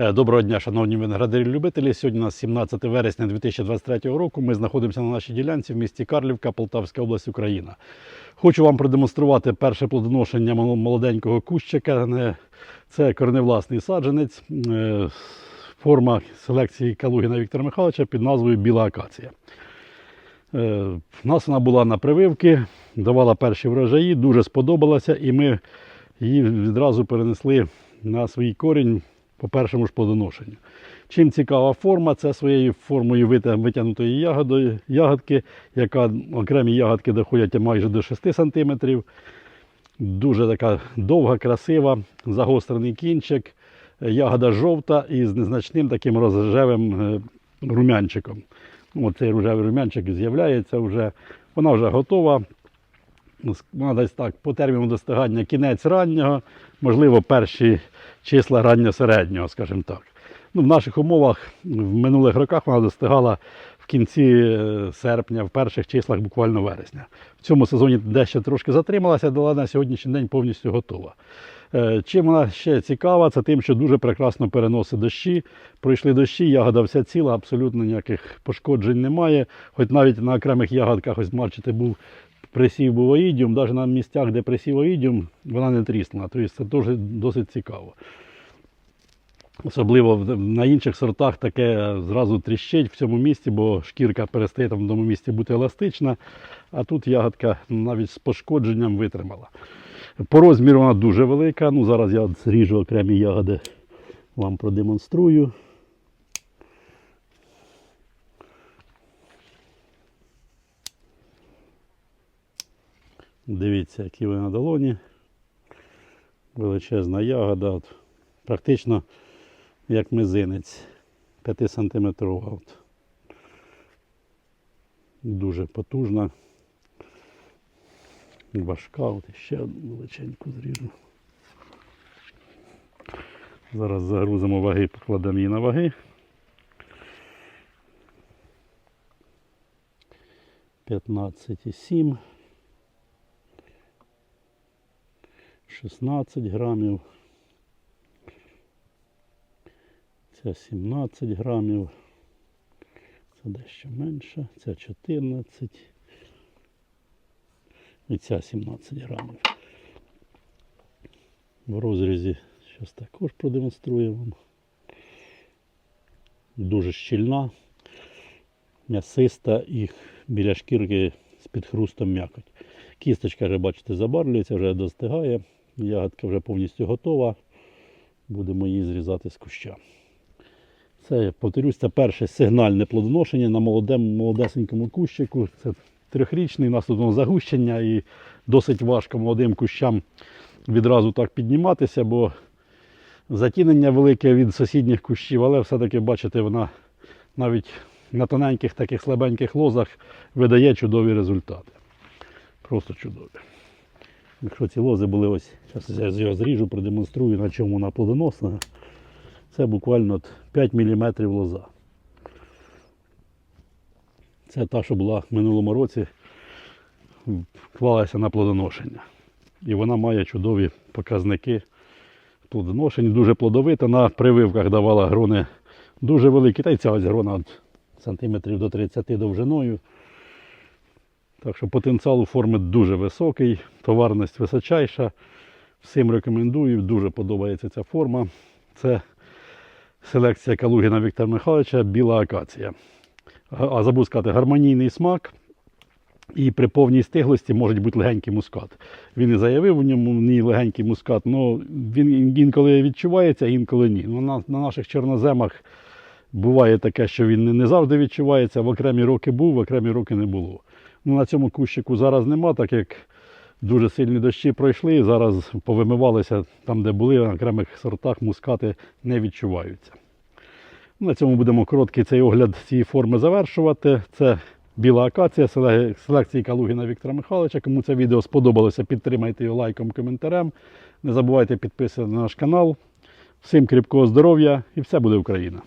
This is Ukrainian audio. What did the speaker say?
Е, Доброго дня, шановні виноградарі-любителі. Сьогодні у нас 17 вересня 2023 року. Ми знаходимося на нашій ділянці в місті Карлівка, Полтавська область, Україна. Хочу вам продемонструвати перше плодоношення молоденького кущика. Е, Це корневласний саджанець. е, Форма селекції Калугіна Віктора Михайловича під назвою Біла акація. У нас вона була на прививки, давала перші врожаї, дуже сподобалася, і ми її відразу перенесли на свій корінь по першому ж плодоношенню. Чим цікава форма, це своєю формою витягнутої ягодою, ягодки, яка окремі ягодки доходять майже до 6 см. Дуже така довга, красива, загострений кінчик, ягода жовта і з незначним таким рожевим е, румянчиком. Ну, цей рожевий румянчик з'являється вже. Вона вже готова. Вона десь так по терміну достигання кінець раннього, можливо, перші числа ранньо-середнього, скажімо так. Ну, в наших умовах в минулих роках вона достигала в кінці е, серпня, в перших числах буквально вересня. В цьому сезоні дещо трошки затрималася, але на сьогоднішній день повністю готова. Е, Чим вона ще цікава, це тим, що дуже прекрасно переносить дощі. Пройшли дощі, ягода вся ціла, абсолютно ніяких пошкоджень немає. Хоч навіть на окремих ягодках, ось бачите, був присів був оїдіум, навіть на місцях, де присів оїдіум, вона не тріснула. Тобто це теж досить цікаво. Особливо на інших сортах таке зразу тріщить в цьому місці, бо шкірка перестає там в тому місці бути еластична, а тут ягодка навіть з пошкодженням витримала. По розміру вона дуже велика. Ну, зараз я зріжу окремі ягоди, вам продемонструю. Дивіться, які вони на долоні. Величезна ягода. От, практично як мизинець 5 сантиметрова. От. Дуже потужна. Важка. От ще одну величеньку зріжу. Зараз загрузимо ваги, покладемо її на ваги. 15,7. 16 грамів. Ця 17 грамів. Це дещо менше. Ця 14. І ця 17 грамів. В розрізі зараз також продемонструю вам. Дуже щільна, м'ясиста і біля шкірки з-під хрустом м'якоть. Кісточка вже, бачите, забарвлюється, вже достигає. Ягодка вже повністю готова. Будемо її зрізати з куща. Це, я повторюсь, це перше сигнальне плодоношення на молодому, молодесенькому кущику. Це трьохрічний, у загущення і досить важко молодим кущам відразу так підніматися, бо затінення велике від сусідніх кущів, але все-таки, бачите, вона навіть на тоненьких таких слабеньких лозах видає чудові результати. Просто чудові. Якщо ці лози були ось, зараз я його зріжу, продемонструю, на чому вона плодоносна. Це буквально от 5 мм лоза. Це та, що була в минулому році, клалася на плодоношення. І вона має чудові показники плодоношень, дуже плодовита. На прививках давала грони дуже великі. Та й ця ось грона сантиметрів до 30 довжиною. Так що потенціал у форми дуже високий, товарність височайша. Всім рекомендую, дуже подобається ця форма. Це селекція Калугіна Віктора Михайловича Біла акація. А забув сказати, гармонійний смак. І при повній стиглості може бути легенький мускат. Він і заявив у ньому ні легенький мускат, але він інколи відчувається, а інколи ні. Ну, на, на наших чорноземах буває таке, що він не завжди відчувається. В окремі роки був, в окремі роки не було. Ну, на цьому кущику зараз нема, так як дуже сильні дощі пройшли, і зараз повимивалися там, де були, на окремих сортах мускати не відчуваються. На цьому будемо короткий цей огляд цієї форми завершувати. Це біла акація селекції Калугіна Віктора Михайловича. Кому це відео сподобалося, підтримайте його лайком, коментарем. Не забувайте підписуватися на наш канал. Всім кріпкого здоров'я і все буде Україна!